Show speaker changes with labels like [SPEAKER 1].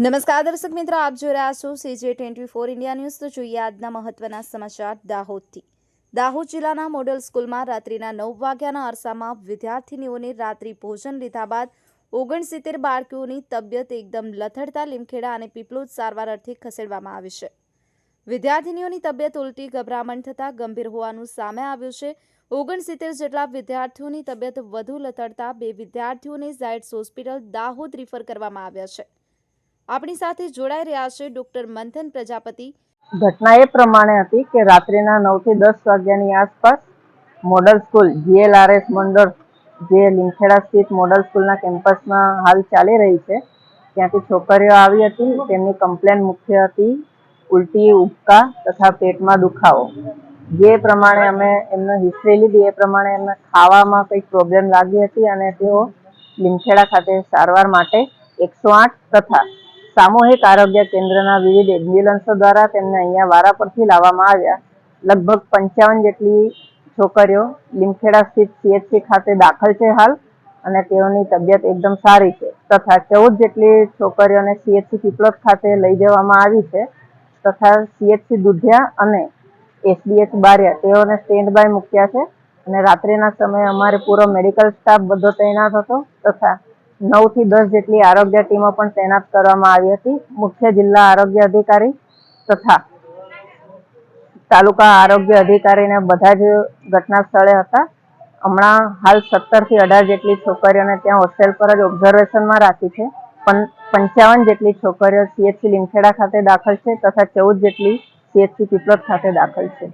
[SPEAKER 1] નમસ્કાર દર્શક મિત્રો, આપ જોઈ રહ્યા છો CJ twenty four India news. તો જોઈએ આજના મહત્વના સમાચાર દાહોદથી. દાહોદ જિલ્લાના મોડલ સ્કૂલમાં રાત્રિના નવ વાગ્યાના અરસામાં વિદ્યાર્થીનીઓને રાત્રિ ભોજન લીધા બાદ ઓગણસિત્તેર બાળકીઓની તબિયત એકદમ લથડતા, લીમખેડા અને પીપલોદ સારવાર અર્થે ખસેડવામાં આવી છે. વિદ્યાર્થીનીઓની તબિયત ઉલટી, ગભરામણ થતાં ગંભીર હોવાનું સામે આવ્યું છે. ઓગણસિત્તેર જેટલા વિદ્યાર્થીઓની તબિયત વધુ લથડતા બે વિદ્યાર્થીઓને ઝાયડ્સ હોસ્પિટલ દાહોદ રિફર કરવામાં આવ્યા છે. આપણી સાથે જોડાઈ રહ્યા છે ડોક્ટર મંથન પ્રજાપતિ.
[SPEAKER 2] ઘટના એ પ્રમાણે હતી કે રાત્રિના નવથી દસ વાગ્યાની આસપાસ મોડલ સ્કૂલ જીએલઆરએસ મંડળ જે લીમખેડા સ્થિત મોડલ સ્કૂલના કેમ્પસમાં હાલ ચાલી રહી છે, ત્યાંથી છોકરીઓ આવી હતી, તેમની કમ્પ્લેન મુખ્ય હતી ઉલટી, ઉબકા તથા પેટમાં દુખાવો. જે પ્રમાણે અમે એમનો હિસ્ટ્રી લીધી, એ પ્રમાણે એમને ખાવામાં કંઈક પ્રોબ્લેમ લાગી હતી અને તેઓ લીમખેડા ખાતે સારવાર માટે એકસો આઠ તથા સામૂહિક આરોગ્ય કેન્દ્રના વિવિધ એમ્બ્યુલન્સો દ્વારા તેમને અહીંયા વારા પરથી લાવવામાં આવ્યા. લગભગ પંચાવન જેટલી છોકરીઓ લીમખેડા સ્થિત સીએચસી ખાતે દાખલ છે હાલ અને તેઓની તબિયત એકદમ સારી છે. તથા ચૌદ જેટલી છોકરીઓને સીએચસી પીપલોદ ખાતે લઈ જવામાં આવી છે. તથા સીએચસી દુધિયા અને એસડીએચ બારિયા તેઓને સ્ટેન્ડ બાય મૂક્યા છે. અને રાત્રિના સમયે અમારે પૂરો મેડિકલ સ્ટાફ બધો તૈનાત હતો. તથા નવથી દસ જેટલી આરોગ્ય ટીમો પણ તૈનાત કરવામાં આવી હતી. મુખ્ય જિલ્લા આરોગ્ય અધિકારી તથા તાલુકા આરોગ્ય અધિકારીને બધા જ ઘટના સ્થળે હતા. હમણાં હાલ સત્તરથી અઢાર જેટલી છોકરીઓને ત્યાં હોસ્ટેલ પર જ ઓબ્ઝર્વેશનમાં રાખી છે. પંચાવન જેટલી છોકરીઓ સીએચસી લીમખેડા ખાતે દાખલ છે તથા ચૌદ જેટલી સીએચસી પીપલોદ ખાતે દાખલ છે.